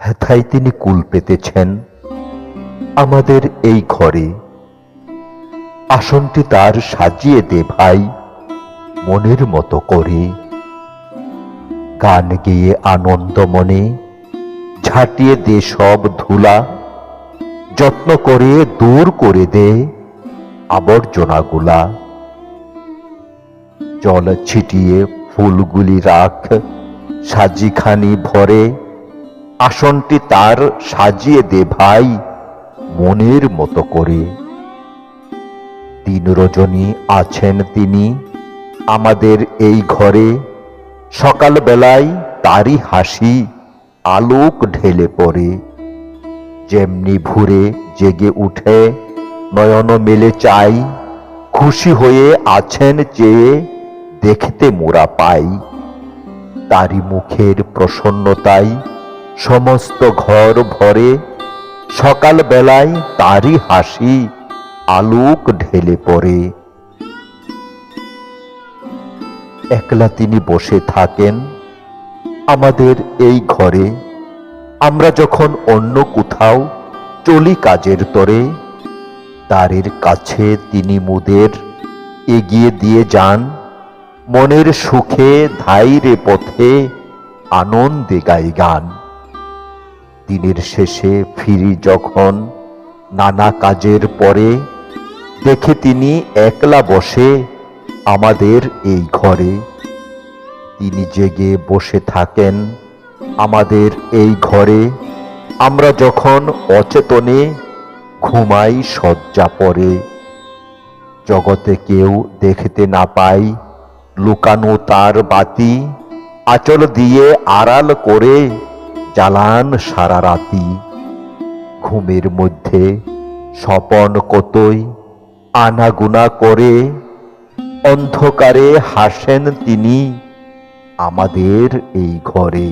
হেথায় তিনি কুল পেতেছেন। আমাদের এই ঘরে আসনটি তার সাজিয়ে দে ভাই, মনের মতো করে। গান গেয়ে আনন্দ মনে, ঝাঁটিয়ে দে সব ধুলা, যত্ন করে দূর করে দে আবর্জনাগুলা। জল ছিটিয়ে ফুলগুলি রাখ, সাজিখানি ভরে আসনটি তার সাজিয়ে দে ভাই মনের মতো করে। দিন রজনী আছেন তিনি আমাদের এই ঘরে। সকালবেলায় তারই হাসি আলোক ঢেলে পড়ে। যেমনি ভুরে জেগে উঠে নয়ন মেলে চাই। খুশি হয়ে আছেন চেয়ে দেখতে মোরা পাই। তারই মুখের প্রসন্নতায় সমস্ত ঘর ভরে সকাল বেলায় তারই হাসি আলোক ঢেলে পড়ে। একলা তিনি বসে থাকেন আমাদের এই ঘরে। আমরা যখন অন্য কোথাও চলি কাজের তরে, দ্বারের কাছে তিনি মুদের এগিয়ে দিয়ে যান, মনের সুখে ধাইরে পথে আনন্দে গাই গান। দিনের শেষে ফিরি যখন নানা কাজের পরে দেখে তিনি একলা বসে আমাদের এই ঘরে। তিনি জেগে বসে থাকেন আমাদের এই ঘরে। আমরা যখন অচেতনে ঘুমাই শয্যা পরে। জগতে কেউ দেখতে না পাই, লুকানো তার বাতি আচল দিয়ে আড়াল করে জ্বালান সারা রাতি। ঘুমের মধ্যে স্বপন কতই আনাগুনা করে। অন্ধকারে হাসেন তিনি আমাদের এই ঘরে।